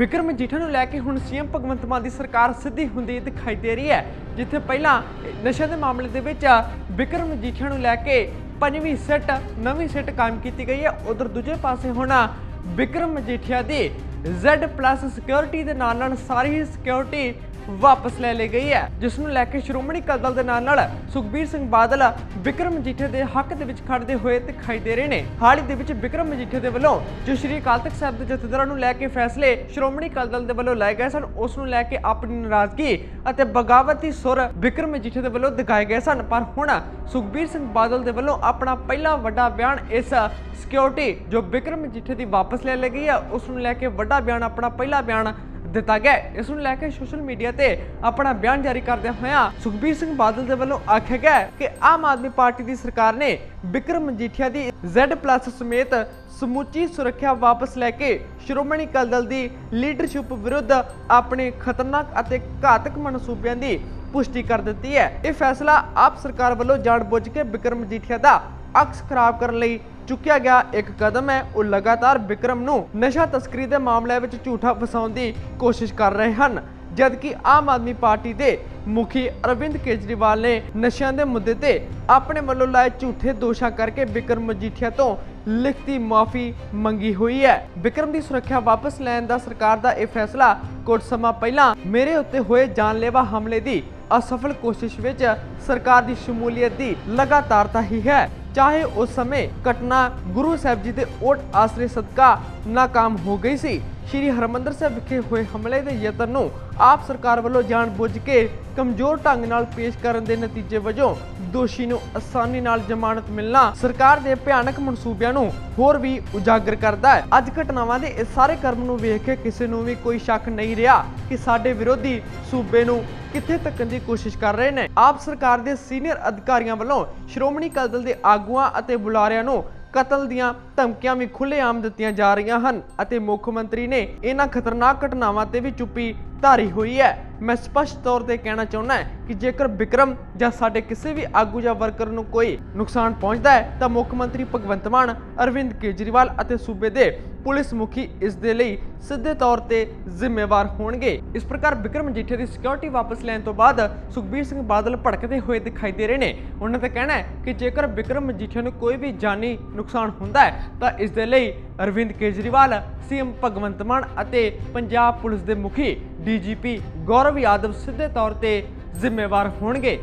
ਵਿਕਰਮ ਮਜੀਠਾ ਨੂੰ ਲੈ ਕੇ ਹੁਣ ਸੀਐਮ ਭਗਵੰਤ ਮਾਨ ਦੀ ਸਰਕਾਰ ਸਿੱਧੀ ਹੁੰਦੀ ਦਿਖਾਈ ਦੇ ਰਹੀ ਹੈ, ਜਿੱਥੇ ਪਹਿਲਾਂ ਨਸ਼ੇ ਦੇ ਮਾਮਲੇ ਦੇ ਵਿੱਚ ਵਿਕਰਮ ਮਜੀਠਾ ਨੂੰ ਲੈ ਕੇ ਪੰਜਵੀਂ ਸਿੱਟ, ਨਵੀਂ ਸਿੱਟ ਕਾਇਮ ਕੀਤੀ ਗਈ ਹੈ। ਉਧਰ ਦੂਜੇ ਪਾਸੇ ਹੁਣ ਵਿਕਰਮ ਮਜੀਠੀਆ ਦੀ Z ਪਲੱਸ ਸਿਕਿਉਰਿਟੀ ਦੇ ਨਾਲ ਨਾਲ ਸਾਰੀ ਹੀ ਸਿਕਿਉਰਿਟੀ ਵਾਪਸ ਲੈ ਲਈ ਗਈ ਹੈ, ਜਿਸ ਨੂੰ ਲੈ ਕੇ ਸ਼੍ਰੋਮਣੀ ਅਕਾਲੀ ਦਲ ਦੇ ਨਾਲ ਨਾਲ ਸੁਖਬੀਰ ਸਿੰਘ ਬਾਦਲ ਵਿਕਰਮ ਮਜੀਠੇ ਦੇ ਹੱਕ ਦੇ ਵਿੱਚ ਖੜਦੇ ਹੋਏ ਦਿਖਾਈ ਦੇ ਰਹੇ ਨੇ। ਹਾਲ ਹੀ ਦੇ ਵਿੱਚ ਵਿਕਰਮ ਮਜੀਠੇ ਦੇ ਵੱਲੋਂ ਜੋ ਸ਼੍ਰੀ ਅਕਾਲ ਤਖਤ ਸਾਹਿਬ ਦੇ ਜਥੇਦਾਰਾਂ ਨੂੰ ਲੈ ਕੇ ਫੈਸਲੇ ਸ਼੍ਰੋਮਣੀ ਅਕਾਲੀ ਦਲ ਦੇ ਵੱਲੋਂ ਲਏ ਗਏ ਸਨ, ਉਸ ਨੂੰ ਲੈ ਕੇ ਆਪਣੀ ਨਾਰਾਜ਼ਗੀ ਅਤੇ ਬਗਾਵਤੀ ਸੁਰ ਵਿਕਰਮ ਮਜੀਠੇ ਦੇ ਵੱਲੋਂ ਦਿਖਾਏ ਗਏ ਸਨ। ਪਰ ਹੁਣ ਸੁਖਬੀਰ ਸਿੰਘ ਬਾਦਲ ਦੇ ਵੱਲੋਂ ਆਪਣਾ ਪਹਿਲਾ ਵੱਡਾ ਬਿਆਨ ਇਸ ਸਿਕਿਉਰਿਟੀ ਜੋ ਵਿਕਰਮ ਮਜੀਠੇ ਦੀ ਵਾਪਸ ਲੈ ਲਈ ਗਈ ਹੈ, ਉਸ ਨੂੰ ਲੈ ਕੇ ਵੱਡਾ ਬਿਆਨ, ਆਪਣਾ ਪਹਿਲਾ ਬਿਆਨ ਦਿੱਤਾ ਗਿਆ ਇਸ ਨੂੰ ਲੈ ਕੇ ਸੋਸ਼ਲ ਮੀਡੀਆ ਤੇ ਆਪਣਾ ਬਿਆਨ ਜਾਰੀ ਕਰਦਿਆਂ ਹੋਇਆਂ ਸੁਖਬੀਰ ਸਿੰਘ ਬਾਦਲ ਦੇ ਵੱਲੋਂ ਆਖਿਆ ਗਿਆ ਕਿ ਆਮ ਆਦਮੀ ਪਾਰਟੀ ਦੀ ਸਰਕਾਰ ਨੇ ਵਿਕਰਮ ਮਜੀਠੀਆ ਦੀ Z+ ਸਮੇਤ ਸਮੁੱਚੀ ਸੁਰੱਖਿਆ ਵਾਪਸ ਲੈ ਕੇ ਸ਼੍ਰੋਮਣੀ ਅਕਾਲੀ ਦਲ ਦੀ ਲੀਡਰਸ਼ਿਪ ਵਿਰੁੱਧ ਆਪਣੇ ਖਤਰਨਾਕ ਅਤੇ ਘਾਤਕ ਮਨਸੂਬਿਆਂ ਦੀ ਪੁਸ਼ਟੀ ਕਰ ਦਿੱਤੀ ਹੈ। ਇਹ ਫੈਸਲਾ ਆਪ ਸਰਕਾਰ ਵੱਲੋਂ ਜਾਣਬੁੱਝ ਕੇ ਬਿਕਰਮ ਮਜੀਠੀਆ ਦਾ ਅਕਸ ਖਰਾਬ ਕਰਨ ਲਈ ਚੁੱਕਿਆ ਗਿਆ ਇੱਕ ਕਦਮ ਹੈ। ਉਹ ਲਗਾਤਾਰ ਵਿਕਰਮ ਨੂੰ ਨਸ਼ਾ ਤਸਕਰੀ ਦੇ ਮਾਮਲੇ ਵਿੱਚ ਝੂਠਾ ਫਸਾਉਣ ਦੀ ਕੋਸ਼ਿਸ਼ ਕਰ ਰਹੇ ਹਨ। ਜਦਕਿ ਆਮ ਆਦਮੀ ਪਾਰਟੀ ਦੇ ਮੁਖੀ ਅਰਵਿੰਦ ਕੇਜਰੀਵਾਲ ਨੇ ਨਸ਼ਿਆਂ ਦੇ ਮੁੱਦੇ ਤੇ ਆਪਣੇ ਵੱਲੋਂ ਲਾਏ ਝੂਠੇ ਦੋਸ਼ਾਂ ਕਰਕੇ ਵਿਕਰਮ ਮਜੀਠੀਆ ਤੋਂ ਲਿਖਤੀ ਮਾਫੀ ਮੰਗੀ ਹੋਈ ਹੈ। ਵਿਕਰਮ ਦੀ ਸੁਰੱਖਿਆ ਵਾਪਸ ਲੈਣ ਦਾ ਸਰਕਾਰ ਦਾ ਇਹ ਫੈਸਲਾ ਕੁਝ ਸਮਾਂ ਪਹਿਲਾਂ ਮੇਰੇ ਉੱਤੇ ਹੋਏ ਜਾਨਲੇਵਾ ਹਮਲੇ ਦੀ ਅਸਫਲ ਕੋਸ਼ਿਸ਼ ਵਿੱਚ ਸਰਕਾਰ ਦੀ ਸ਼ਮੂਲੀਅਤ ਦੀ ਲਗਾਤਾਰਤਾ ਹੀ ਹੈ। ਚਾਹੇ ਉਸ ਸਮੇਂ ਘਟਨਾ ਗੁਰੂ ਸਾਹਿਬ ਜੀ ਦੇ ਓਟ ਆਸਰੇ ਸਦਕਾ ਨਾਕਾਮ ਹੋ ਗਈ ਸੀ, ਸ਼੍ਰੀ ਹਰਮੰਦਰ ਸਾਹਿਬ ਵਿਖੇ ਹੋਏ ਹਮਲੇ ਦੇ ਯਤਨ ਨੂੰ ਆਪ ਸਰਕਾਰ ਵੱਲੋਂ ਜਾਣਬੁੱਝ ਕੇ ਕਮਜ਼ੋਰ ਢੰਗ ਨਾਲ ਪੇਸ਼ ਕਰਨ ਦੇ ਨਤੀਜੇ ਵਜੋਂ ਦੋਸ਼ੀ ਨੂੰ ਆਸਾਨੀ ਨਾਲ ਜ਼ਮਾਨਤ ਮਿਲਣਾ ਸਰਕਾਰ ਦੇ ਭਿਆਨਕ ਮਨਸੂਬਿਆਂ ਨੂੰ ਹੋਰ ਵੀ ਉਜਾਗਰ ਕਰਦਾ ਹੈ। ਅੱਜ ਘਟਨਾਵਾਂ ਦੇ ਇਸ ਸਾਰੇ ਕਰਮ ਨੂੰ ਵੇਖ ਕੇ ਕਿਸੇ ਨੂੰ ਵੀ ਕੋਈ ਸ਼ੱਕ ਨਹੀਂ ਰਿਹਾ ਕਿ ਸਾਡੇ ਵਿਰੋਧੀ ਸੂਬੇ ਨੂੰ ਕਿੱਥੇ ਤੱਕਣ ਦੀ ਕੋਸ਼ਿਸ਼ ਕਰ ਰਹੇ ਨੇ। ਆਪ ਸਰਕਾਰ ਦੇ ਸੀਨੀਅਰ ਅਧਿਕਾਰੀਆਂ ਵੱਲੋਂ ਸ਼੍ਰੋਮਣੀ ਅਕਾਲੀ ਦਲ ਦੇ ਆਗੂਆਂ ਅਤੇ ਬੁਲਾਰਿਆਂ ਨੂੰ ਕਤਲ ਦੀਆਂ ਧਮਕੀਆਂ ਵੀ ਖੁੱਲ੍ਹੇਆਮ ਦਿੱਤੀਆਂ ਜਾ ਰਹੀਆਂ ਹਨ ਅਤੇ ਮੁੱਖ ਮੰਤਰੀ ਨੇ ਇਹਨਾਂ ਖਤਰਨਾਕ ਘਟਨਾਵਾਂ ਤੇ ਵੀ ਚੁੱਪੀ ਧਾਰੀ ਹੋਈ ਹੈ। ਮੈਂ ਸਪਸ਼ਟ ਤੌਰ ਤੇ ਕਹਿਣਾ ਚਾਹੁੰਦਾ ਹਾਂ ਕਿ ਜੇਕਰ ਵਿਕਰਮ ਜਾਂ ਸਾਡੇ ਕਿਸੇ ਵੀ ਆਗੂ ਜਾਂ ਵਰਕਰ ਨੂੰ ਕੋਈ ਨੁਕਸਾਨ ਪਹੁੰਚਦਾ ਹੈ, ਤਾਂ ਮੁੱਖ ਮੰਤਰੀ ਭਗਵੰਤ ਮਾਨ, ਅਰਵਿੰਦ ਕੇਜਰੀਵਾਲ ਅਤੇ ਸੂਬੇ ਦੇ ਪੁਲਿਸ ਮੁਖੀ ਇਸ ਦੇ ਲਈ ਸਿੱਧੇ ਤੌਰ ਤੇ ਜ਼ਿੰਮੇਵਾਰ ਹੋਣਗੇ। ਇਸ ਪ੍ਰਕਾਰ ਵਿਕਰਮ ਮਜੀਠੀਆ ਦੀ ਸਿਕਿਉਰਿਟੀ ਵਾਪਸ ਲੈਣ ਤੋਂ ਬਾਅਦ ਸੁਖਬੀਰ ਸਿੰਘ ਬਾਦਲ ਭੜਕਦੇ ਹੋਏ ਦਿਖਾਈ ਦੇ ਰਹੇ ਨੇ। ਉਹਨਾਂ ਦਾ ਕਹਿਣਾ ਹੈ ਕਿ ਜੇਕਰ ਵਿਕਰਮ ਮਜੀਠੀਆ ਨੂੰ ਕੋਈ ਵੀ ਜਾਨੀ ਨੁਕਸਾਨ ਹੁੰਦਾ ਹੈ, ਤਾਂ ਇਸ ਦੇ ਲਈ ਅਰਵਿੰਦ ਕੇਜਰੀਵਾਲ, ਸੀਐਮ ਭਗਵੰਤ ਮਾਨ ਅਤੇ ਪੰਜਾਬ ਪੁਲਿਸ ਦੇ ਮੁਖੀ ਡੀਜੀਪੀ ਗੌਰਵ ਯਾਦਵ ਸਿੱਧੇ ਤੌਰ ਤੇ ਜ਼ਿੰਮੇਵਾਰ ਹੋਣਗੇ।